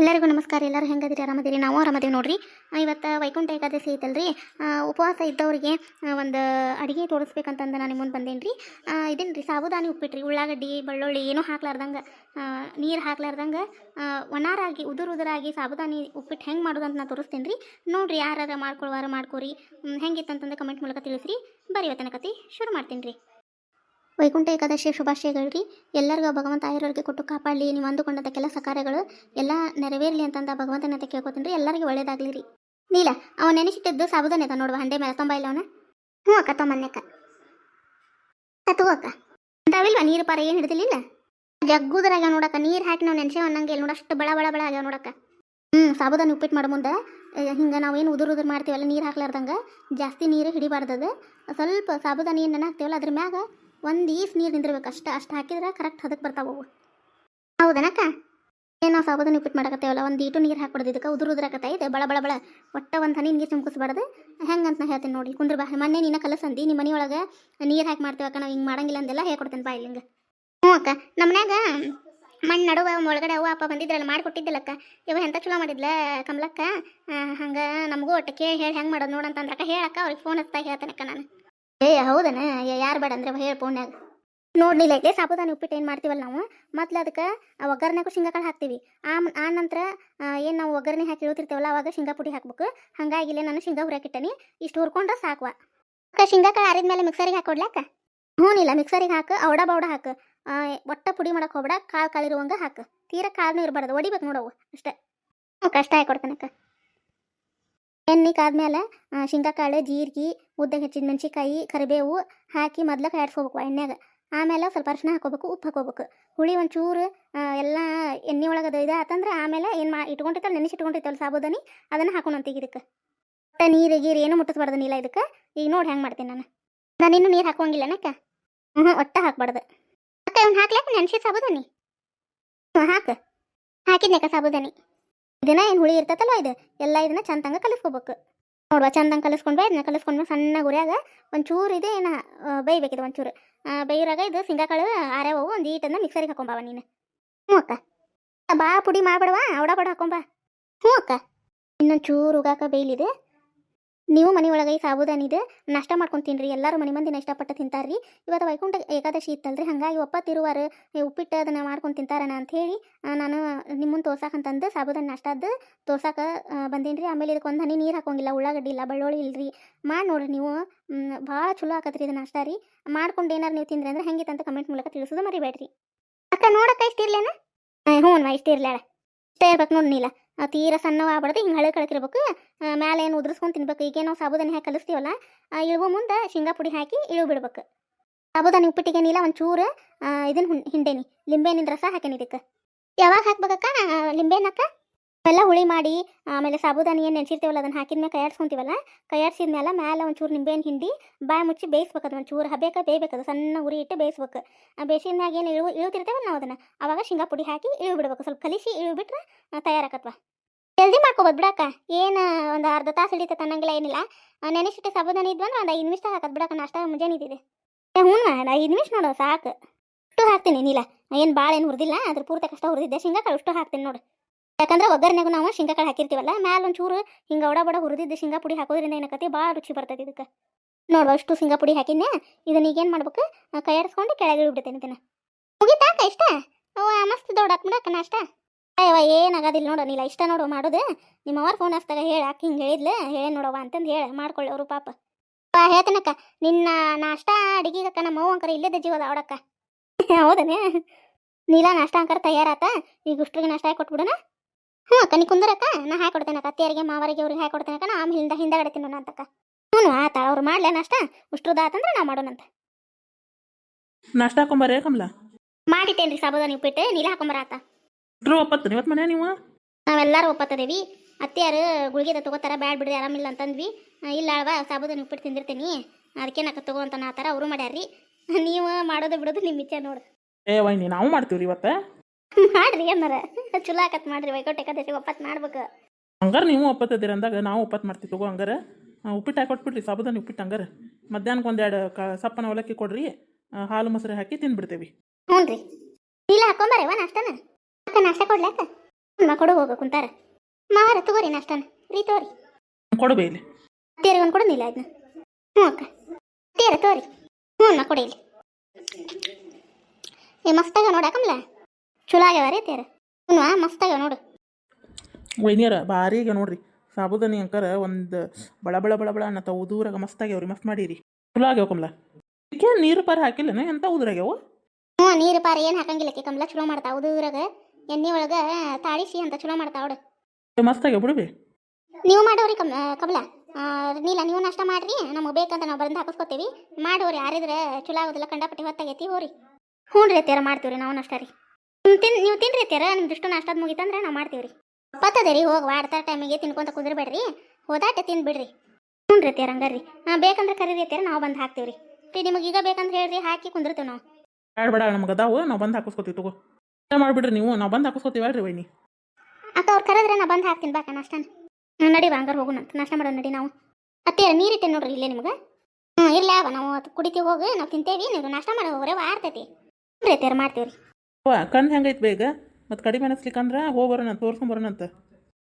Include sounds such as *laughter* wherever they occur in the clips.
ಎಲ್ಲರಿಗೂ ನಮಸ್ಕಾರ. ಎಲ್ಲರೂ ಹೆಂಗದಿರಿ? ಆರಾಮದಿರಿ? ನಾವು ಆರಾಮದೇವಿ ನೋಡ್ರಿ. ಇವತ್ತು ವೈಕುಂಠ ಏಕಾದಶಿ ಐತಲ್ರಿ. ಉಪವಾಸ ಇದ್ದವರಿಗೆ ಒಂದು ಅಡುಗೆ ತೋರಿಸ್ಬೇಕಂತಂದು ನಾನು ಮುಂದೆ ಬಂದೇನಿ ರೀ ಇದೇನು ರೀ ಸಾಬುದಾನಿ ಉಪ್ಪಿಟ್ರಿ, ಉಳ್ಳಾಗಡ್ಡಿ, ಬೆಳ್ಳುಳ್ಳಿ, ಏನೂ ಹಾಕ್ಲಾರ್ದಂಗೆ. ನೀರು ಹಾಕ್ಲಾರ್ದಂಗೆ ಒಣಾರಾಗಿ, ಉದುರು ಉದುರಾಗಿ ಸಾಬುದಾನಿ ಉಪ್ಪಿಟ್ಟು ಹೆಂಗೆ ಮಾಡೋದು ಅಂತ ನಾನು ತೋರಿಸ್ತೇನೆ ರೀ ನೋಡಿರಿ ಯಾರು ಮಾಡ್ಕೊಳ್ವಾರ ಮಾಡ್ಕೊರಿ ಹೆಂಗಿತ್ತಂತಂದು ಕಮೆಂಟ್ ಮೂಲಕ ತಿಳಿಸ್ರಿ. ಬರೀ ಇವತ್ತಿನ ಕತೆ ಶುರು ಮಾಡ್ತೀನಿ ರೀ ವೈಕುಂಠ ಏಕಾದಶಿಯ ಶುಭಾಶಯಗಳು ರೀ ಎಲ್ಲರಿಗೂ ಭಗವಂತ ಆಯುರ್ವರ್ಗೆ ಕೊಟ್ಟು ಕಾಪಾಡಲಿ. ನೀವು ಅಂದುಕೊಂಡಂಥ ಕೆಲಸ ಕಾರ್ಯಗಳು ಎಲ್ಲ ನೆರವೇರಲಿ ಅಂತಂದ ಭಗವಂತನ ಅಂತ ಕೇಳ್ಕೊತೀನಿ ಎಲ್ಲರಿಗೂ ಒಳ್ಳೇದಾಗಲಿ ರೀ. ನೀಲ, ಅವ ನೆನೆಸಿಟ್ಟಿದ್ದು ಸಾಬುದಾನೆ ಅದ ನೋಡುವ, ಹಂಡೆ ಮೇಲೆ ತೊಂಬ ಇಲ್ಲ ಅವನ? ಹ್ಞೂ ಅಕ್ಕ ತೊಂಬನ್ನಕ್ಕ ತಗೋ ಅಕ್ಕ. ಅಂತಾವಿಲ್ವಾ, ನೀರು ಪಾರ ಏನು ಹಿಡಿದಿಲ್ಲ ಜಗ್ಗುದ್ರಾಗ ನೋಡಕ್ಕ, ನೀರು ಹಾಕಿ ನಾವು ನೆನೆಸೇವ ಅನ್ನಂಗೆ ಇಲ್ಲಿ ನೋಡಷ್ಟು ಬಳ ಬಳ ಬಳ ಆಗ್ಯಾವ ನೋಡಕ್ಕ. ಹ್ಞೂ, ಸಾಬುದಾನಿ ಉಪ್ಪಿಟ್ಟು ಮಾಡೋ ಮುಂದೆ. ಹಿಂಗೆ ನಾವು ಏನು ಉದುರು ಉದುರು ಮಾಡ್ತೀವಲ್ಲ, ನೀರು ಹಾಕ್ಲಾರ್ದಂಗೆ ಜಾಸ್ತಿ ನೀರು ಹಿಡಿಬಾರ್ದದು. ಸ್ವಲ್ಪ ಸಾಬುದಾನಿ ಏನು ನೆನೆ ಹಾಕ್ತೀವಲ್ಲ ಅದ್ರ ಮ್ಯಾಗ ಒಂದು ಈಸ್ ನೀರು ನಿಂದಿರ್ಬೇಕು ಅಷ್ಟು ಅಷ್ಟು ಹಾಕಿದ್ರೆ ಕರೆಕ್ಟ್ ಹದಕ್ಕೆ ಬರ್ತಾವ ಅವು. ಹೌದನಕ್ಕ? ಏನೋ ನಾವು ನೀವು ಪಿಟ್ ಮಾಡಕತ್ತೇವಲ್ಲ, ಒಂದು ಈಟು ನೀರು ಹಾಕ್ಬಿಡ್ದು ಇದಕ್ಕೆ, ಉದುರು ಉದುರಾಕತ್ತ, ಇದೆ ಬಳ ಬಳ ಬಳ, ಒಟ್ಟ ಒಂದು ಹನಿ ನೀರು ಚುಮ್ಕಿಸ್ಬಾರ್ದು. ಹೆಂಗಂತ ನಾ ಹೇಳ್ತೀನಿ ನೋಡಿ ಕುಂದ್ರ ಬಾ ಮೊನ್ನೆ ನೀನು ಕಲಸಂದಿ ನಿಮ್ಮ ಮನೆಯೊಳಗೆ ನೀರು ಹಾಕಿ ಮಾಡ್ತೀವಕ್ಕ ನಾವು ಹಿಂಗೆ ಮಾಡಂಗಿಲ್ಲ ಅಂದೆಲ್ಲ ಹೇಳ್ಕೊಡ್ತೇನೆ ಬಾ ಇಲ್ಲಿಂಗೆ ಹ್ಞೂ ಅಕ್ಕ ನಮ್ಮ ಮನ್ಯಾಗ ಮಣ್ಣು ನಡುವ ಒಳಗಡೆ ಅವ್ವ ಅಪ್ಪ ಬಂದಿದ್ರಲ್ಲ ಮಾಡಿಕೊಟ್ಟಿದ್ದಲ್ಲಕ್ಕ ಇವ ಎಂತ ಚಲೋ ಮಾಡಿದ್ಲ ಕಮಲಕ್ಕ? ಹಂಗೆ ನಮಗೂ ಒಟ್ಟು ಕೇಳಿ, ಹೇಳಿ, ಹೆಂಗೆ ಮಾಡೋದು ನೋಡಂತಂದ್ರಕ್ಕ ಹೇಳಕ್ಕ, ಅವ್ರಿಗೆ ಫೋನ್ ಹಚ್ತಾ ಹೇಳ್ತಾನಕ್ಕ ನಾನು. ಏ, ಹೌದನ? ಯಾರು ಬೇಡ ಅಂದ್ರೆ ಹೇಳಿ ಪೋಣ್ಯಾಗ ನೋಡ್ಲಿಲ್ಲ ಐತೆ ಸಾಬುದಾನಿ ಉಪ್ಪಿಟ್ಟು ಏನು ಮಾಡ್ತೀವಲ್ಲ ನಾವು? ಮೊದ್ಲು ಅದಕ್ಕೆ ಒಗ್ಗರಣೆಗೂ ಶೇಂಗಾಕಾಳು ಹಾಕ್ತೀವಿ. ಆ ಆ ನಂತರ ಏನು ನಾವು ಒಗ್ಗರಣೆ ಹಾಕಿ ಇಳ್ತಿರ್ತೇವಲ್ಲ, ಅವಾಗ ಶೇಂಗಾ ಪುಡಿ ಹಾಕ್ಬೇಕು. ಹಂಗಾಗಿ ಇಲ್ಲೇ ನಾನು ಶೇಂಗಾ ಹುರಾಕಿಟ್ಟನಿ ಇಷ್ಟು ಹುರ್ಕೊಂಡ್ರೆ ಸಾಕುವ. ಅಕ್ಕ, ಶೇಂಗಾಕಾಳು ಆರಿದ್ಮೇಲೆ ಮಿಕ್ಸರಿಗೆ ಹಾಕೊಡ್ಲಾಕ ಹ್ಞೂ ಇಲ್ಲ ಮಿಕ್ಸರಿಗೆ ಹಾಕು, ಅವಡ ಬೌಡ ಹಾಕು. ಒಟ್ಟ ಪುಡಿ ಮಾಡಕ್ಕೆ ಹೋಗ್ಬೇಡ, ಕಾಳು ಕಾಳಿರುವಂಗೆ ಹಾಕು. ತೀರಾ ಕಾಳನ್ನೂ ಇರಬಾರ್ದು, ಒಡಿಬೇಕು ನೋಡವು ಅಷ್ಟೇ. ಕಷ್ಟ ಕಷ್ಟ ಕೊಡ್ತಾನಕ್ಕ ಎಣ್ಣೆ ಕಾದ್ಮೇಲೆ ಶೇಂಗಾಕಾಳು, ಜೀರಿಗೆ ಉದ್ದಕ್ಕೆ ಹೆಚ್ಚಿದ ಮೆಣಸಿಕಾಯಿ ಕರಿಬೇವು ಹಾಕಿ ಮೊದ್ಲು ಕಾಯಿಡ್ಸ್ಕೋಬೇಕು ಎಣ್ಣೆಗೆ ಆಮೇಲೆ ಸ್ವಲ್ಪ ಅರಿಶಿನ ಹಾಕೋಬೇಕು, ಉಪ್ಪು ಹಾಕೋಬೇಕು. ಹುಳಿ ಒಂಚೂರು ಚೂರು ಎಲ್ಲ ಎಣ್ಣೆ ಒಳಗೆ ಅದು ಇದಾತಂದ್ರೆ ಆಮೇಲೆ ಏನು ಮಾ ಇಟ್ಕೊಂಡಿರ್ತಲ್ಲ ನೆನೆಸಿ ಇಟ್ಕೊಂಡಿತ್ತಲ್ಲ ಸಾಬುದಾನಿ, ಅದನ್ನು ಹಾಕೊಂಡಂತೀಗ ಇದಕ್ಕೆ. ಮತ್ತು ನೀರು, ಗೀರು ಏನು ಮುಟ್ಟಿಸ್ಬಾರ್ದು ನೀಲ ಇದಕ್ಕೆ. ಈಗ ನೋಡಿ ಹೆಂಗೆ ಮಾಡ್ತೀನಿ ನಾನು. ನಾನು ಇನ್ನೂ ನೀರು ಹಾಕೋಂಗಿಲ್ಲ ನಕ್ಕ ಹ್ಞೂ ಒಟ್ಟ ಹಾಕ್ಬಾರ್ದು. ಅಕ್ಕ, ಇವ್ನು ಹಾಕ್ಲಾಕ ನೆನೆಸಿ ಸಾಬುದಾನಿ? ಹಾಕು. ಹಾಕಿದ್ನಕ್ಕ ಸಾಬುದಾನಿ? ಇದನ್ನ ಏನು ಹುಳಿ ಇರ್ತೈತಲ್ಲ ಇದು, ಎಲ್ಲ ಇದನ್ನ ಚಂದಂಗ ಕಲಿಸ್ಕೋಬೇಕು. ನೋಡುವ, ಚಂದಂಗ ಕಲಿಸ್ಕೊಂಡು ಇದನ್ನ ಕಲಿಸ್ಕೊಂಡು ಸಣ್ಣ ಗುರಿಯಾಗ ಒಂಚೂರು ಇದೆ ಏನ ಬೇಯ್ಬೇಕಿದೆ ಒಂಚೂರು. ಬೇಯಿರಾಗ ಇದು ಶೇಂಗಾಕಾಳು ಆರ್ಯಾವು ಒಂದು ಈಟನ್ನ ಮಿಕ್ಸರಿಗೆ ಹಾಕೊಂಬಾವ ನೀನು. ಹ್ಞೂ ಅಕ್ಕ. ಬಾ ಪುಡಿ ಮಾಡ್ಬಿಡವಾ ಅವಡ ಬಡ ಹಾಕೊಂಬಾ. ಹ್ಞೂ ಅಕ್ಕ. ಇನ್ನೊಂದು ಚೂರು ಉಗಾಕ ಬೇಯ್ಲಿದೆ. ನೀವು ಮನೆ ಒಳಗೆ ಈ ಸಾಬುದಾನಿದು ನಾಷ್ಟ ಮಾಡ್ಕೊಂಡು ತಿನ್ರಿ ಎಲ್ಲರೂ ಮನೆ ಮಂದಿನ ಇಷ್ಟಪಟ್ಟು ತಿಂತಾರ್ರಿ. ಇವತ್ತು ವೈಕುಂಠ ಏಕಾದಶಿ ಇತ್ತಲ್ರಿ, ಹಾಗಾಗಿ ಒಪ್ಪತ್ತಿರುವಾರ ಉಪ್ಪಿಟ್ಟು ಅದನ್ನು ಮಾಡ್ಕೊಂಡು ತಿಂತಾರನ ಅಂಥೇಳಿ ನಾನು ನಿಮ್ಮನ್ನು ತೋರ್ಸಕ್ಕಂತಂದು ಸಾಬುದಾನಿ ನಾಷ್ಟದ್ದು ತೋರ್ಸಾಕ ಬಂದೀನಿ ರೀ ಆಮೇಲೆ ಇದಕ್ಕೆ ಒಂದು ಹನಿ ನೀರು ಹಾಕೋಂಗಿಲ್ಲ, ಉಳ್ಳಾಗಡ್ಡಿ ಇಲ್ಲ, ಬೆಳ್ಳುಳ್ಳಿ ಇಲ್ರಿ. ಮಾಡಿ ನೋಡ್ರಿ ನೀವು ಭಾಳ ಚಲೋ ಆಕತ್ರಿ ಇದು ನಾಷ್ಟ ರೀ. ಮಾಡ್ಕೊಂಡು ಏನಾರು ನೀವು ತಿಂದ್ರಿ ಅಂದ್ರೆ ಹೆಂಗಿತ್ತು ಅಂತ ಕಮೆಂಟ್ ಮೂಲಕ ತಿಳಿಸೋದು ಮರಿಬೇಡ್ರಿ. ಅಕ್ಕ ನೋಡಕ್ಕ ಇಷ್ಟಿರ್ಲೇನ ಹ್ಞೂ ಇಷ್ಟಿರ್ಲೇ ಇಷ್ಟ ಇರ್ಬೇಕು ನೋಡಿ ನೀಲ. ತೀರ ಸಣ್ಣವ ಆಗ್ಬಾರ್ದು ಹಿಂಗೆ ಹಳೆ ಕಳಕಿರ್ಬೇಕು ಮೇಲೆ ಏನು ಉದುರಿಸ್ಕೊಂಡು ತಿನ್ಬೇಕು. ಈಗ ನಾವು ಸಾಬುದಾನಿ ಹಾಕಿ ಕಲಿಸ್ತೀವಲ್ಲ ಇಳುವ ಮುಂದೆ ಶೇಂಗಾ ಪುಡಿ ಹಾಕಿ ಇಳುವು ಬಿಡ್ಬೇಕು ಸಾಬುದಾನಿ ಉಪ್ಪಿಟ್ಟಿಗೆ ಒಂದು ಚೂರು ಇದನ್ನ ಹಿಂಡೇನಿ. ಲಿಂಬೆಹಣ್ಣಿನ ರಸ ಹಾಕೇನಿ ಇದಕ್ಕೆ. ಯಾವಾಗ ಹಾಕ್ಬೇಕಕ್ಕ? ಲಿಂಬೆಹಣ್ಣಕ್ಕ? ಎಲ್ಲ ಹುಳಿ ಮಾಡಿ, ಆಮೇಲೆ ಸಾಬುದಾನಿ ಏನು ನೆನೆಸಿರ್ತೀವಲ್ಲ ಅದನ್ನು ಹಾಕಿದ್ಮೇಲೆ ಕೈಯಾಡ್ಸ್ಕೊಂತೀವಲ್ಲ ಕೈಯಾಡ್ಸಿದ್ಮೇಲೆ ಮೇಲೆ ಒಂಚೂರು ನಿಂಬೆಹಣ್ಣು ಹಿಂಡಿ, ಬಾಯಿ ಮುಚ್ಚಿ ಬೇಯಿಸ್ಬೇಕು ಅದು ಒಂಚೂರು ಹಬೇಕ ಬೇಯಬೇಕು ಅದು ಸಣ್ಣ ಉರಿ ಇಟ್ಟು ಬೇಯಿಸ್ಬೇಕು. ಬೇಯಿಸಿದ್ಮ್ಯಾಗ ಏನು ಇಳು ಇಳುತ್ತಿರ್ತೇವೆ ನಾವು ಅದನ್ನು, ಅವಾಗ ಶೇಂಗಾ ಪುಡಿ ಹಾಕಿ ಇಳು ಬಿಡ್ಬೇಕು ಸ್ವಲ್ಪ ಕಲಿಸಿ ಇಳು ಬಿಟ್ರೆ ಜಲ್ದಿ ಮಾಡ್ಕೋಬೋದು ಬಿಡಕ್ಕ, ಏನು ಒಂದು ಅರ್ಧ ತಾಸು ಹಿಡಿತ ಅನ್ನಂಗಿಲ್ಲ, ಏನಿಲ್ಲ. ನೆನೆಸಿಟ್ಟು ಸಾಬುದಾನಿ ಇದ್ವಂದ್ರೆ ಒಂದು ಐದು ನಿಮಿಷ ಹಾಕೋದು ಬಿಡಕ್ಕ, ನಾಷ್ಟ ಮುಂಜಾನೆ ಏ, ಹ್ಞೂ ಐದು ನಿಮಿಷ ನೋಡು ಸಾಕು. ಅಷ್ಟು ಹಾಕ್ತೀನಿ ಏನಿಲ್ಲ ಏನು ಭಾಳ ಏನು ಹುರಿದಿಲ್ಲ, ಅದ್ರ ಪೂರ್ತಿ ಕಷ್ಟ ಹುರಿದಿದ್ದೆ, ಶೇಂಗಾಕಾಳು ಅಷ್ಟು ಹಾಕ್ತೀನಿ ನೋಡು. ಯಾಕಂದ್ರೆ ಒಗ್ಗರಣೆಗೂ ನಾವು ಶೇಂಗಾಕಾಳು ಹಾಕಿರ್ತೀವಲ್ಲ, ಮ್ಯಾಲ ಒಂಚೂರು ಹಿಂಗ ಒಡ ಬಡ ಹುರಿದಿದ್ದ ಶೇಂಗಾ ಪುಡಿ ಹಾಕೋದ್ರಿಂದ ಏನಕತಿ ಭಾಳ ರುಚಿ ಬರ್ತೈತಿ ಇದಕ್ಕೆ. ನೋಡುವ ಅಷ್ಟು ಶೇಂಗಾ ಪುಡಿ ಹಾಕಿದ್ನೆ ಇದನ್ನ ಈಗೇನು ಮಾಡ್ಬೇಕು ಕೈಯಾಡಿಸ್ಕೊಂಡು ಕೆಳಗೆ ಇಳ್ಬಿಡ್ತೇನೆ ಇದನ್ನ. ಮುಗಿತಾಕ ಇಷ್ಟ? ಮಸ್ತ್ ದೊಡ್ಡ ಬಿಡಕ್ಕ ನಾಷ್ಟ. ಅಯ್ಯವ ಏನಾಗೋದಿಲ್ಲ ನೋಡು ನೀಲ್ಲ ಇಷ್ಟ ನೋಡು ಮಾಡೋದು. ನಿಮ್ಮ ಅವ್ರ ಫೋನ್ ಹಚ್ದಾಗ ಹೇಳಿ, ಅಕ್ಕ ಹಿಂಗೆ ಹೇಳಿದ್ಲೆ ಹೇಳಿ ನೋಡವ್ವ ಅಂತಂದು ಹೇಳಿ, ಮಾಡ್ಕೊಳ್ಳಿ ಅವರು ಪಾಪ. ಹೇಳ್ತನಕ್ಕ ನಿನ್ನ ನಾಷ್ಟ ಅಡಿಗೆಗಕ್ಕ ನಮ್ಮ ಅವ್ವ ಅಂಕರ ಇಲ್ಲೇ ಜೀವದ ಅವಡಕ್ಕ *laughs* ಹೌದನೇ ನೀಲ ನಾಷ್ಟ ಅಂಕರ ತಯಾರಾತ, ಈಗ ಉಷ್ಟ್ರಿಗೆ ನಾಷ್ಟ ಹಾಕಿ ಕೊಟ್ಬಿಡೋಣ. ಹ್ಞೂ ಅಕ್ಕ ನೀ ಕುಂದರಕ್ಕ ನಾ ಹಾಕೊಡ್ತೇನಕ್ಕ ಅತ್ತಿಯರಿಗೆ ಮಾವರಿಗೆ ಅವ್ರಿಗೆ ಹಾಕೊಡ್ತೇನಕ್ಕ ನಾ ಆಮೇಲೆ ಹಿಂದೆ ಹಿಂದಗಡೆ ತಿನ್ನೋಣ ಅಂತಕ್ಕ. ಹ್ಞೂ ಆತ ಅವ್ರು ಮಾಡ್ಲೆ ನಾಷ್ಟ ಉಷ್ಟ್ರದ ಆತಂದ್ರೆ ನಾ ಮಾಡೋಣಂತ. ನಾಷ್ಟ ಹಾಕೊಂಬರ ಕಮಲ? ಮಾಡಿಟ್ಟೇನ್ರಿ ನೀವು ಉಪ್ಪಿಟ್ಟು ನೀಲ ಹಾಕೊಂಬರ ಆತ. ಇಟ್ರು ಒಪ್ಪತ್ತು ಇವತ್ತು ಮನೆ ನೀವು? ನಾವೆಲ್ಲರೂ ಒಪ್ಪತ್ತದೇವಿ ಅತ್ತೆಯಾರು ಗುಳಿಗೆದ ತಗೋತಾರ ಬ್ಯಾಡ್ ಬಿಡ್ರಿ ಆರಾಮಿಲ್ಲ ಅಂತಂದ್ವಿ. ಇಲ್ಲ ಅಲ್ವಾ ಸಾಬುದಾನಿ ಉಪ್ಪಿಟ್ಟು ತಿಂದಿರ್ತೀನಿ ಅದಕ್ಕೆ ನಾಕ ತಗೋ ಅಂತ ನಾ ಥರ ಅವರು ಮಾಡ್ಯಾರ್ರಿ. *laughs* ನೀವು ಮಾಡೋದು ಬಿಡೋದು ನಿಮ್ಮ ಇಚ್ಛೆ ನೋಡು. ಏ ವೈನಿ ನಾವು ಮಾಡ್ತೀವಿ ರೀ ಇವತ್ತು? ಮಾಡ್ರಿ ಏನಾರ. ಚಲೋ ಆಕತ್ ಮಾಡ್ರಿ ವೈಕೋಟ್ ಏಕಾದಶಿ ಒಪ್ಪತ್ ಮಾಡ್ಬೇಕು. ಹಂಗಾರ ನೀವು ಒಪ್ಪತ್ತದಿರ ಅಂದಾಗ ನಾವು ಒಪ್ಪತ್ ಮಾಡ್ತೀವಿ ತಗೋ ಹಂಗಾರ. ಆ, ಉಪ್ಪಿಟ್ಟು ಹಾಕಿ ಕೊಟ್ಬಿಡ್ರಿ ಸಾಬುದಾನಿ ಉಪ್ಪಿಟ್ಟು ಹಂಗಾರ. ಮಧ್ಯಾಹ್ನಕ್ಕೆ ಒಂದೆರಡು ಕ ಸಪ್ಪನ ಅವಲಕ್ಕಿ ಕೊಡ್ರಿ ಆ, ಹಾಲು ಮೊಸರು ಹಾಕಿ ತಿಂದ್ಬಿಡ್ತೇವೆ. ಹ್ಞೂ ರೀ. ನೀಲ ಹಾಕೊಂಬರವ ನಾಷ್ಟನ? ಅಕ್ಕ ನಾಷ್ಟ ಕೊಡ್ಲಾಕ ಅಮ್ಮ ಕೊಡು ಹೋಗು ಕುಂತಾರ. ಮಾವಾರ ತಗೋರಿ ನಾಷ್ಟನ. ರೀ ತೋರಿ. ಕೊಡಬೇ ಇಲ್ಲಿ. ಒಂದು ಕೊಡೋದಿಲ್ಲ ಅದನ್ನ ಹ್ಞೂ ಅಕ್ಕ. ತೇರ ತೋರಿ. ಹ್ಞೂ ನಾ ಕೊಡಿ ಇಲ್ಲಿ. ಏ ಮಸ್ತಾಗ ನೋಡಕಮ್ಲ ಚಲೋ ಆಗ್ಯಾವ ರೀ ತೇರ ಹ್ಞೂ ಆಗ್ಯಾವ ನೋಡು. ವೈನಿಯರ ಭಾರಿಗೆ ನೋಡ್ರಿ. ಸಾಬುದಾನಿ ಅಂಕರ ಒಂದು ಬಳ ಬಳ ಬಳ ಬಳ ಅನ್ನತ್ತ ಉದೂರಾಗ ಮಸ್ತ್ ಆಗ್ಯಾವ್ರಿ ಮಸ್ತ್ ಮಾಡೀರಿ. ಚಲೋ ಆಗ್ಯಾವ ಕಮಲ. ಇದಕ್ಕೆ ನೀರು ಪಾರ ಹಾಕಿಲ್ಲನ? ಎಂತ ಉದುರಾಗ್ಯಾವ ಹ್ಞೂ ನೀರು ಪಾರ ಏನು ಹಾಕಂಗಿಲ್ಲ ಕಮಲ ಚಲೋ ಮಾಡ್ತಾ ಉದೂರಾಗ. ಎಣ್ಣೆ ಒಳಗೆ ತಾಳಿಸಿ ಅಂತ ಚಲೋ ಮಾಡ್ತಾ ಅವಡು ಮಸ್ತ್ ಆಗ್ಯಾವ ಬಿಡುಬೇ ನೀವು ಮಾಡೋರಿ ಕಮ್ ಕಮಲ. ನೀಲ ನೀವು ನಾಷ್ಟ ಮಾಡ್ರಿ ನಮಗೆ ಬೇಕಂತ ನಾವು ಬಂದು ಹಾಕಿಸ್ಕೊತೀವಿ. ಮಾಡೋರಿ ಯಾರಿದ್ರೆ ಚಲೋ ಆಗೋದಿಲ್ಲ ಕಂಡಪಟ್ಟಿ ಹೊತ್ತಾಗೈತಿ ಹೋರಿ. ಹ್ಞೂ ರೀ ತೇರ ಮಾಡ್ತೀವಿ ನಾವು ನಾಷ್ಟ ರೀ. ನೀವು ತಿನ್ ನೀವು ತಿನ್ರಿ ಅತ್ಯಾರ ನಿಮ್ದು ಇಷ್ಟು ನಾಷ್ಟಾದ ಮುಗಿತಂದ್ರೆ ನಾವು ಮಾಡ್ತೀವಿ ರೀ ಹೋಗ್ ರೀ ಹೋಗಿ ವಾಡ್ತಾರ ಟೈಮಿಗೆ ತಿನ್ಕೊಂತ ಕುಂದಿರ್ಬೇಡ್ರಿ ಹೋದಾಟ ತಿನ್ಬಿಡ್ರಿ ಹ್ಞೂ ರೀ ಅತ್ಯಾರ ಹಂಗಾರ್ರಿ. ಹಾಂ ಬೇಕಂದ್ರೆ ಕರೀರಿ ಅತ್ಯಾರ ನಾವು ಬಂದು ಹಾಕ್ತೀವಿ ರೀ ನಿಮಗೆ ಈಗ ಬೇಕಂದ್ರೆ ಹೇಳ್ರಿ ಹಾಕಿ ಕುಂದಿರ್ತೀವಿ ನಾವು. ಬೇಡ ಬೇಡ ನಮ್ಗೆ ಅದಾವು ನಾವು ಬಂದು ಹಾಕಿಸ್ಕೊತೀವಿ ತಗೋ. ಏನು ಮಾಡ್ಬಿಡ್ರಿ ನೀವು ನಾವು ಬಂದು ಹಾಕಿಸ್ಕೊತೀವಿ ಅಲ್ರಿ ವೈನಿ. ಅಕ್ಕ ಅವ್ರು ಕರೆದ್ರೆ ನಾ ಬಂದು ಹಾಕ್ತೀನಿ ಬಾಕ ನಾಷ್ಟನ. ಹ್ಞೂ ನಡಿ ಬಾ ಹಂಗಾರೆ ಹೋಗೋಣ ನಾಷ್ಟ ಮಾಡೋಣ ನಡಿ ನಾವು. ಅತ್ತೇರ ನೀರಿಟ್ಟೆ ನೋಡ್ರಿ ಇಲ್ಲೇ ನಿಮ್ಗೆ? ಹ್ಞೂ ಇಲ್ಲ ನಾವು ಅದು ಕುಡಿತೀವಿ ಹೋಗಿ ನಾವು ತಿಂತೇವಿ ನೀವು ನಾಷ್ಟ ಮಾಡೋ ಹೋಗ್ರೆ ಆರ್ತೈತಿ ರೀ ಅತ್ತೇರ ಮಾಡ್ತೀವಿ ರೀ ವಾ ಕಣ್ಣು ಹೆಂಗೈತೆ ಬೇಗ ಮತ್ತು ಕಡಿಮೆ ಅನಿಸ್ಲಿಕ್ಕಂದ್ರೆ ಹೋಗಿ ಬರೋಣ ತೋರ್ಸ್ಕೊಂಬರೋಣ ಅಂತ.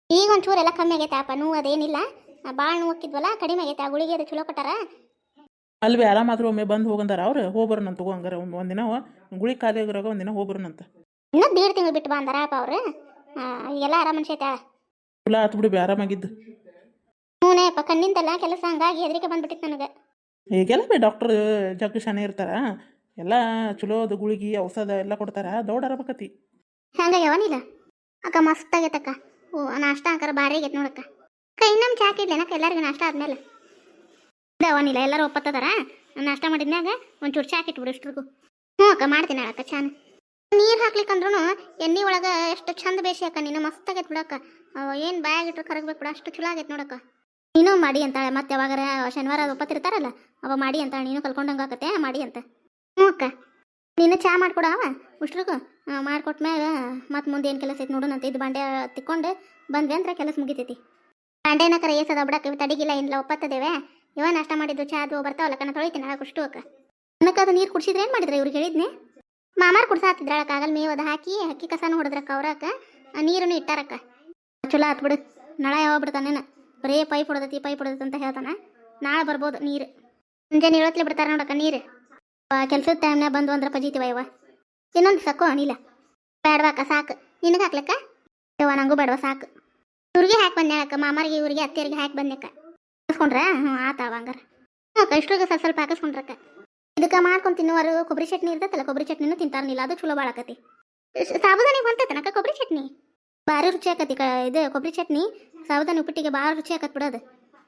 ಈಗ ಒಂಚೂರು ಎಲ್ಲ ಕಮ್ಮಿ ಆಗೈತೆ ಅಪ್ಪ ನೋವು ಅದೇನಿಲ್ಲ. ಭಾಳ ನೋವು ಹಾಕಿದ್ವಲ್ಲ ಕಡಿಮೆ ಆಗೈತೆ ಆ ಗುಳಿಗೆ ಅದು ಚಲೋ ಕೊಟ್ಟಾರ? ಅಲ್ವೇ ಆರಾಮಾದ್ರೂ ಒಮ್ಮೆ ಬಂದು ಹೋಗಂದಾರ ಅವ್ರು? ಹೋಗಿ ಬರೋಣ ಒಂದ್ ತಗೋ ಹಂಗಾರೆ ಒಂದಿನ ಗುಳಿ ಖಾಲಿ ಆಗಿರೋಗ ಒಂದಿನ ಹೋಗಿ ಬರೋಣ ಅಂತ. ಇನ್ನೂ ದೇಡ್ ತಿಂಗಳು ಬಿಟ್ಟು ಬಂದಾರ ಅಪ್ಪ ಅವ್ರು. ಎಲ್ಲ ಆರಾಮ ಅನ್ಸೈತೆ? ಚಲೋ ಆತು ಬಿಡು ಬಿ ಆರಾಮಾಗಿದ್ದು. ಹ್ಞೂ ಅಪ್ಪ ಕಣ್ಣಿಂದಲ್ಲ ಕೆಲಸ ಹಂಗಾಗಿ ಹೆದರಿಕೆ ಬಂದ್ಬಿಟ್ಟಿತ್ತು ನನಗೆ. ಈಗೆಲ್ಲ ಬೇ ಡಾಕ್ಟರ್ ಜಗ್ಗಿ ಶಾನೆ ಇರ್ತಾರ. ಎಲ್ಲ ಚಲೋದ ಗುಳಿಗೆ, ಔಷಧ ಎಲ್ಲ ಕೊಡ್ತಾರ ದೌಡ್ ಹಂಗ ಯಾವನಿಲ್ಲ ಅಕ್ಕ ಮಸ್ತ್ ಆಗೈತಕ್ಕ ಓ, ನಾಷ್ಟ ಹಾಕರ ಭಾರಿ ಆಗೈತೆ ನೋಡಕ್ಕ. ಕೈ ನಮ್ಮ ಚಾಕಿಡ್ಲೇನಕ್ಕ ಎಲ್ಲರಿಗೂ ನಾಷ್ಟ ಆದ್ಮೇಲೆ? ಅವನಿಲ್ಲ ಎಲ್ಲರೂ ಒಪ್ಪತ್ತದಾರ? ನಾಷ್ಟ ಮಾಡಿದ್ಮ್ಯಾಗ ಒಂಚೂರು ಚಾಕ್ ಇಟ್ಬಿಡು ಇಷ್ಟ್ರಿಗೂ. ಹ್ಞೂ ಅಕ್ಕ, ಮಾಡ್ತೀನಿ ಅಕ್ಕ, ಚಾನ. ನೀರು ಹಾಕ್ಲಿಕ್ಕಂದ್ರೂ ಎಣ್ಣೆ ಒಳಗೆ ಎಷ್ಟು ಚಂದ ಬೇಸಿ ಅಕ್ಕ, ನೀನು ಮಸ್ತ್ ಆಗೈತೆ ಬಿಡಕ್ಕ ಏನು ಬಾಯಾಗಿಟ್ರು ಕರಗ್ಬೇಕು ಬಿಡ, ಅಷ್ಟು ಚಲೋ ಆಗೈತೆ ನೋಡಕ್ಕ. ನೀನು ಮಾಡಿ ಅಂತಾಳೆ, ಮತ್ತೆ ಯಾವಾಗಾರ ಶನಿವಾರ ಒಪ್ಪತ್ತಿರ್ತಾರಲ್ಲ, ಅವ ಮಾಡಿ ಅಂತಾಳೆ, ನೀನು ಕಲ್ಕೊಂಡಂಗೆ ಆಕತ್ತೆ ಮಾಡಿ ಅಂತ. ಹ್ಞೂ ಅಕ್ಕ ನೀನು ಚಾ ಮಾಡ್ಕೊಡ ಅವ, ಉಷ್ಟ್ರಿಗೂ. ಮಾಡ್ಕೊಟ್ಮ್ಯಾಗ ಮತ್ತೆ ಮುಂದೆ ಏನು ಕೆಲಸ ಐತೆ ನೋಡೋಣಂತ ಇದು ಬಾಂಡೆ ತಿಕ್ಕೊಂಡು ಬಂದ್ವಿ ಅಂದ್ರೆ ಕೆಲಸ ಮುಗಿತೈತಿ. ಬಾಂಡೆನ ಕರೆ ಏಸದ ಬಿಡಕ್ಕೆ ತಡಿಗಿಲ್ಲ ಇಲ್ಲ, ಒಪ್ಪತ್ತದೇವೆ. ಇವ ನಾಷ್ಟ ಮಾಡಿದ್ದು ಚಾ ಅದು ಬರ್ತಾವಲ್ಲ ಕಣ, ತೊಳಿತೀನಿ ಆಗ ಅಷ್ಟು ಅಕ್ಕ ಅನ್ನಕ್ಕೆ ಅದು ನೀರು ಕುಡಿಸಿದ್ರೆ ಏನು ಮಾಡಿದ್ರೆ ಇವ್ರಿಗೆ ಹೇಳಿದ್ನಿ? ಮಾಮಾರ್ ಕುಡ್ಸಾತಿದ್ರಳಕ್ಕ ಆಗಲ್ ಮೇವ್ ಅದು, ಹಾಕಿ ಹಕ್ಕಿ ಕಸನೂ ಹೊಡೆದ್ರಕ್ಕ ಅವ್ರಕ್ಕ ನೀರನ್ನು ಇಟ್ಟಾರಕ್ಕ. ಚಲೋ ಆತ್ ಬಿಡು, ನಳ ಯಾವಾಗ ಬಿಡ್ತಾನೇನ ಬರೇ ಪೈಪ್ ಹೊಡೆದತಿ ಪೈಪ್ ಹೊಡೆದತಿ ಅಂತ ಹೇಳ್ತಾನ. ನಾಳೆ ಬರ್ಬೋದು ನೀರು. ಮುಂಜಾನೆ ಹೇಳತ್ಲೆ ಬಿಡ್ತಾರೆ ನೋಡಕ್ಕ ನೀರು. ಕೆಲ್ಸದ ಟೈಮ್ನಾಗ ಬಂದು ಅಂದ್ರೆ ಪಜಿತೀವ ಇವ ಇನ್ನೊಂದು ಸಾಕು ಅನಿಲ ಬೇಡವಾಕ ಸಾಕು. ನಿನಗೆ ಹಾಕ್ಲಕ್ಕ? ಇವ ನಂಗೂ ಬೇಡವ ಸಾಕು. ಇವ್ರಿಗೆ ಹಾಕಿ ಬಂದೆ ಅಕ್ಕ. ಮಾಮರಿಗೆ, ಇವ್ರಿಗೆ, ಅತ್ತೆಯರಿಗೆ ಹಾಕಿ ಬಂದೆಕ್ಕ ಹಾಕಿಸ್ಕೊಂಡ್ರ? ಹ್ಞೂ ಆತಾವ ಹಂಗಾರ. ಹ್ಞೂ ಇಷ್ಟ್ರಿಗೆ ಸ್ವಲ್ಪ ಸ್ವಲ್ಪ ಹಾಕಿಸ್ಕೊಂಡ್ರಕ್ಕ ಇದಕ್ಕೆ ಮಾಡ್ಕೊಂಡು ತಿನ್ನುವರು ಕೊಬ್ಬರಿ ಚಟ್ನಿ ಇರ್ತೈತಲ್ಲ ಕೊಬ್ಬರಿ ಚಟ್ನಿನೂ ತಿಂತಾರನಿಲ್ಲ ಅದು ಚಲೋ ಭಾಳ ಸಾಬುದಾನಿಗೆ ಸಾಬುದಾನಿ ಹೊಂತೈತನಕ್ಕ ಕೊಬ್ಬರಿ ಚಟ್ನಿ? ಭಾರಿ ರುಚಿ ಆಕತಿ ಇದು ಕೊಬ್ಬರಿ ಚಟ್ನಿ. ಸಾಬುದಾನಿ ಉಪ್ಪಿಟ್ಟಿಗೆ ಭಾಳ ರುಚಿ ಆಕತ್ ಬಿಡೋದು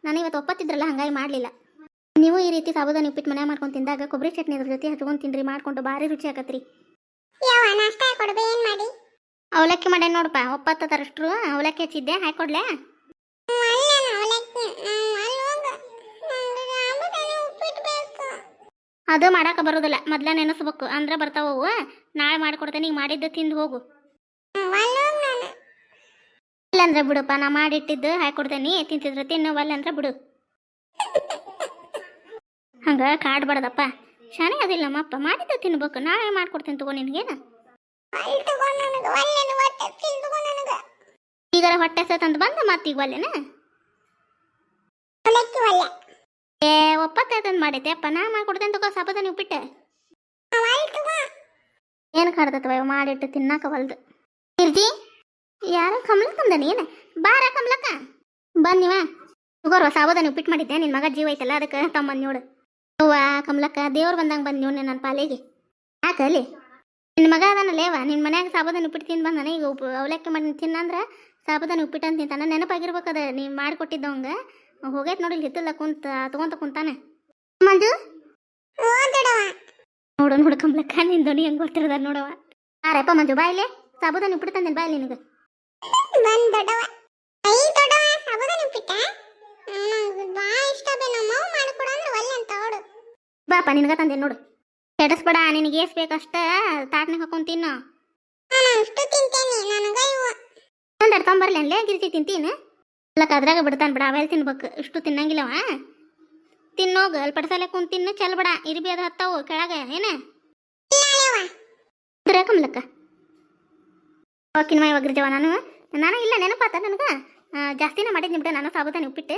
ನಾನು ಇವತ್ತು ಒಪ್ಪತ್ತಿದ್ರಲ್ಲ, ಹಂಗಾಗಿ ಮಾಡಲಿಲ್ಲ. ನೀವು ಈ ರೀತಿ ಸಾಬುದಾನಿ ಉಪ್ಪಿಟ್ಟು ಮನೆ ಮಾಡ್ಕೊಂಡು ತಿಂದಾಗ ಕೊಬ್ಬರಿ ಚಟ್ನಿ ಅದ್ರ ಜೊತೆ ಹಚ್ಕೊಂಡು ತಿನ್ರಿ ಮಾಡ್ಕೊಂಡು ಭಾರಿ ರುಚಿ ಆಗತ್ರಿ. ಯಾವ ನಾಷ್ಟ ಕೊಡ್ಬೇ ಏನ್ ಮಾಡಿ? ಅವಲಕ್ಕಿ ಮಾಡ್ಯಾನ ನೋಡಪ್ಪ ಒಪ್ಪತ್ತ ತರಷ್ಟ್ರು ಅವಲಕ್ಕಿ ಹಚ್ಚಿದ್ದೆ ಹಾಕೊಡ್ಲೆ? ಅದು ಮಾಡಾಕ ಬರೋದಿಲ್ಲ ಮೊದ್ಲ ನೆನೆಸ್ಬೇಕು ಅಂದ್ರೆ ಬರ್ತಾವ ಅವು ನಾಳೆ ಮಾಡ್ಕೊಡ್ತೇನೆ ಈಗ ಮಾಡಿದ್ದು ತಿಂದು ಹೋಗು. ಇಲ್ಲಂದ್ರೆ ಬಿಡಪ್ಪ ನಾ ಮಾಡಿಟ್ಟಿದ್ದು ಹಾಕೊಡ್ತೇನೆ ತಿಂತಿದ್ರೆ ತಿನ್ನು ಒಲ್ಲೆ ಅಂದ್ರೆ ಬಿಡು. ಹಂಗ ಕಾಡ್ಬಾರ್ದಪ್ಪ ಶಾಣೆ ಅದಿಲ್ಲ ನಮ್ಮಪ್ಪ ಮಾಡಿದ್ದು ತಿನ್ಬೇಕು. ನಾಳೆ ಮಾಡ್ಕೊಡ್ತೀನಿ ತಗೋ ನಿನ್ಗೇನು. ಒಲ್ಲೆನ ಹೊಟ್ಟೆ ತಿಂದು ತಂದು ಈಗಾರ ಬಂದ ಮತ್ತೀಗ ಒಲ್ಲೆನ? ಅವಲಕ್ಕಿ ಒಲ್ಲೆ. ಏ ಒಪ್ಪ ಮಾಡೈತೆ ಅಪ್ಪ ನಾ ಮಾಡ್ಕೊಡ್ತೇನೆ ತಗೋ ಸಾಬದ ನೀವು ಬಿಟ್ಟೆ. ಏನು ಕಾಡ್ದತ್ತವ ಮಾಡಿಟ್ಟು ತಿನ್ನಾಕ ವಲ್ದು ಇರ್ಜಿ ಯಾರೋ ಕಮಲಕ್ ಬಂದ ನೀನು ಬಾರ ಕಮಲಕ್ಕ. ಬನ್ನಿವ ತಗೋರ್ವ ಸಾವಧಾನ ಉಪ್ಪಿಟ್ಟು ಮಾಡಿದ್ದೆ. ನಿನ್ನ ಮಗ ಜೀವ ಐತಲ್ಲ ಅದಕ್ಕೆ ತಮ್ಮಂದು ನೋಡು. ಅವ್ವ ಕಮಲಕ್ಕ ದೇವ್ರು ಬಂದಂಗ ಬಂದ್ ನೀವು ನನ್ನ ಪಾಲಿಗೆ. ಯಾಕಲಿ ನಿನ್ನ ಮಗ ಅದಾನಲ್ಲೇವ ನಿನ್ನ ಮನ್ಯಾಗ ಸಾಬುದಾನಿ ಉಪ್ಪಿಟ್ಟು ತಿನ್ ಬಂದಾನ ಈಗ ಅವಲಕ್ಕಿ ಮಾಡಿ ತಿನ್ನಂದ್ರೆ ಸಾಬುದಾನಿ ಉಪ್ಪಿಟ್ಟು ಅಂತ ತಿಂತಾನ ನೆನಪಾಗಿರ್ಬೇಕದ ನೀವು ಮಾಡಿಕೊಟ್ಟಿದ್ದವಂಗ ಹೋಗೈತೆ ನೋಡಿ ಹಿತ್ತಲ್ಲ ಕುಂತ ತಗೊಂತ ಕುಂತಾನೆ. ಮಂಜು? ನೋಡು ನೋಡು ಕಮಲಕ್ಕ ನಿನ್ ದೊಣಿ ಹೆಂಗ್ ಗೊತ್ತಿರದ ನೋಡವ ಆರಪ್ಪ ಮಂಜು ಬಾಯ್ಲೆ ಸಾಬುದಾನಿ ಉಪ್ಪಿಟ್ಟು ತಂದೇನು ಬಾಯ್ಲಿ ನಿನಗೆ. ಬಾಪ ನಿನಗ ತಂದೆ ನೋಡು. ಕೆಡಿಸ್ಬೇಡ ನಿನಗೆ ಏಸ್ ಬೇಕಷ್ಟ ತಾಟ್ನಾಗ ಹಾಕೊಂಡ್ ತಿನ್ನು. ನಾನು ಅಷ್ಟು ತಿಂತೇನೆ ನನಗೆ ತೊಂಬರ್ಲಿ ಅನ್ಲೇ ಗಿರ್ತಿ ತಿಂತೀನಿ. ಅಲ್ಲಕ್ಕ ಅದ್ರಾಗ ಬಿಡ್ತಾನೆ ಬಿಡ ಅವೆಲ್ಲ ತಿನ್ಬೇಕು ಇಷ್ಟು ತಿನ್ನಂಗಿಲ್ಲವ ತಿನ್ನೋಗ ಅಲ್ಲಿ ಪಡ್ಸಲೆ ಕುಂತ ತಿನ್ನು ಚೆಲ್ ಬಿಡ ಇರ್ಬಿ ಅದು ಹತ್ತಾವು ಕೆಳಗ ಏನ? ಕಮ್ಲಕ್ಕ ಓಕಿನ ಮೈ ಒಗ್ರಿಜವ ನಾನು. ನಾನು ಇಲ್ಲ ನೆನಪಾತ ನನಗೆ? ಜಾಸ್ತಿನೇ ಮಾಡಿದ್ನಿ ಬಿಡ ನಾನು ಸಾಬುದಾನಿ ಉಪ್ಪಿಟ್ಟು.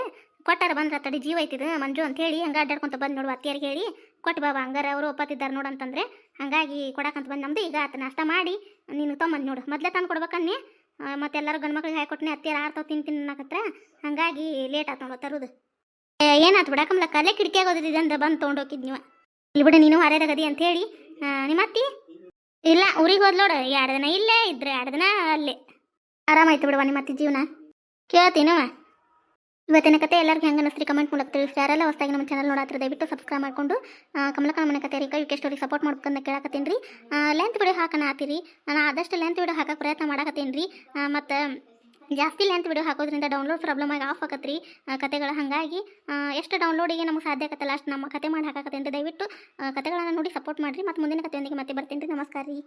ಕೊಟ್ಟಾರ ಬಂದ್ರ ತಡಿ ಜೀವ ಐತಿದ ಮಂಜು ಅಂತ ಹೇಳಿ ಹಂಗ ಅಡ್ಡಾಡ್ಕೊಂತ ಬಂದು ನೋಡು ಅತ್ತಿಯರಿಗೆ ಹೇಳಿ. ಕೊಟ್ಟು ಬಾಬಾ ಹಂಗಾರ ಅವರು ಒಪ್ಪತ್ತಿದ್ದಾರೆ ನೋಡು ಅಂತಂದ್ರೆ. ಹಂಗಾಗಿ ಕೊಡಕಂತ ಬಂದು ನಮ್ದು, ಈಗ ಆತ ನಾಷ್ಟ ಮಾಡಿ ನೀನು ತೊಂಬಂದು ನೋಡು. ಮೊದಲೇ ತಂದು ಕೊಡ್ಬೇಕನ್ನಿ. ಮತ್ತೆ ಎಲ್ಲರೂ ಗಂಡು ಮಕ್ಳಿಗೆ ಹಾಕೊಟ್ನಿ, ಅತ್ತಿಯರ ಆರ್ತಾವ್ ತಿನ್ ತಿನ್ನಕತ್ರ ಹಂಗಾಗಿ ಲೇಟ್ ಆತು ನೋಡು ತರುದು. ಏನಾಯ್ತು ಬಿಡಕಮ್ಲ ಕಲೆ ಕಿಟಕಿ ಓದಿದ್ದೆ ಬಂದು ತೊಗೊಂಡೋಗಿದ್ ನೀವು. ಇಲ್ಲಿ ಬಿಡ, ನೀನು ಹರಿಯದಾಗದಿ ಅಂತ ಹೇಳಿ ನಿಮ್ಮ ಅತ್ತಿ? ಇಲ್ಲ, ಊರಿಗೆ ಹೋದ್ಲೋಡು ಎರಡು ದಿನ ಇಲ್ಲೇ ಇದ್ರೆ, ಎರಡು ದಿನ ಅಲ್ಲೇ. ಆರಾಮಾಯ್ತು ಬಿಡುವ ನಿಮ್ಮ ಅತ್ತಿ ಜೀವನ. ಕೇಳ್ತೀನವ ಇವತ್ತಿನ ಕತೆ ಎಲ್ಲರಿಗೂ ಹೆಂಗೆ ಅನ್ನಿಸ್ರಿ ಕಮೆಂಟ್ ಮೂಲಕ ತಿಳಿಸಿ ಯಾರೆಲ್ಲ ಹೊಸದಾಗಿ ನಮ್ಮ ಚಾನಲ್ ನೋಡಾತ್ರ ದಯವಿಟ್ಟು ಸಬ್ಸ್ಕ್ರೈಬ್ ಮಾಡಿಕೊಂಡು ಕಮಲಕ ಮನೆ ಕತೆ ರೀ ಯುಕೆ ಸ್ಟೋರಿ ಸಪೋರ್ಟ್ ಮಾಡ್ಕೊಂಡು ಕೇಳಕತ್ತೀನಿ ರೀ. ಲೆಂತ್ ವಿಡಿಯೋ ಹಾಕೋಣ ಹಾತೀರಿ ನಾನು ಆದಷ್ಟು ಲೆಂತ್ ವಿಡಿಯೋ ಹಾಕಕ್ಕೆ ಪ್ರಯತ್ನ ಮಾಡಕತ್ತೀನಿ ರೀ. ಮತ್ತು ಜಾಸ್ತಿ ಲೆಂತ್ ವಿಡಿಯೋ ಹಾಕೋದ್ರಿಂದ ಡೌನ್ಲೋಡ್ ಪ್ರಾಬ್ಲಮ್ ಆಗಿ ಆಫ್ ಆಗತ್ತೆ ರೀ ಕತೆಗಳು ಹಾಗಾಗಿ ಎಷ್ಟು ಡೌನ್ಲೋಡಿಗೆ ನಮಗೆ ಸಾಧ್ಯ ಆಗತ್ತಲ್ಲ, ಅಷ್ಟು ನಮ್ಮ ಕತೆ ಮಾಡಿ ಹಾಕಕತ್ತೀನಿ ದಯವಿಟ್ಟು ಕತೆಗಳನ್ನು ನೋಡಿ ಸಪೋರ್ಟ್ ಮಾಡಿರಿ. ಮತ್ತು ಮುಂದಿನ ಕತೆಯೊಂದಿಗೆ ಮತ್ತೆ ಬರ್ತೀನಿ ರೀ. ನಮಸ್ಕಾರ ರೀ.